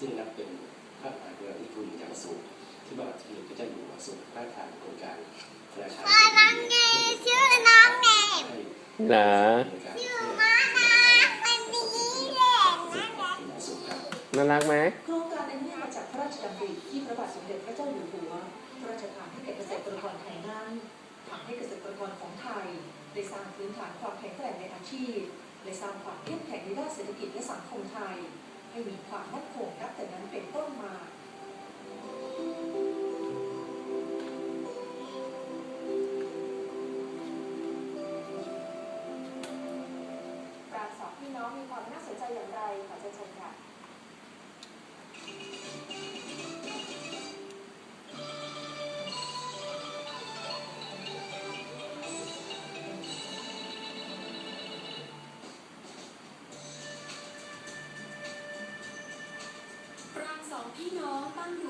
ซึ่งนับเป็นพระมหากรุณาธิคุณอย่างสูงที่พระบาทสมเด็จพระเจ้าอยู่หัวทรงพระราชทานโครงการพระราชทานน้องเนชื่อน้องเนให้เหรอชื่อมานะวันนี้แหละนะนะอย่างสูงครับน่ารักไหมโครงการอันเนื่องมาจากพระราชดำริที่พระบาทสมเด็จพระเจ้าอยู่หัวพระราชทานให้แก่เกษตรกรไทยนั้นทำให้เกษตรกรของไทยได้สร้างพื้นฐานความแข็งแกร่งในอาชีพได้สร้างความเข้มแข็งในด้านเศรษฐกิจและสังคมไทย ให้มีความมั่นคงนับแต่นั้ น้องมีความน่าสนใจอย่างไรขอเชิญชมค่ะปรางสองพี่น้องตั้งอยู่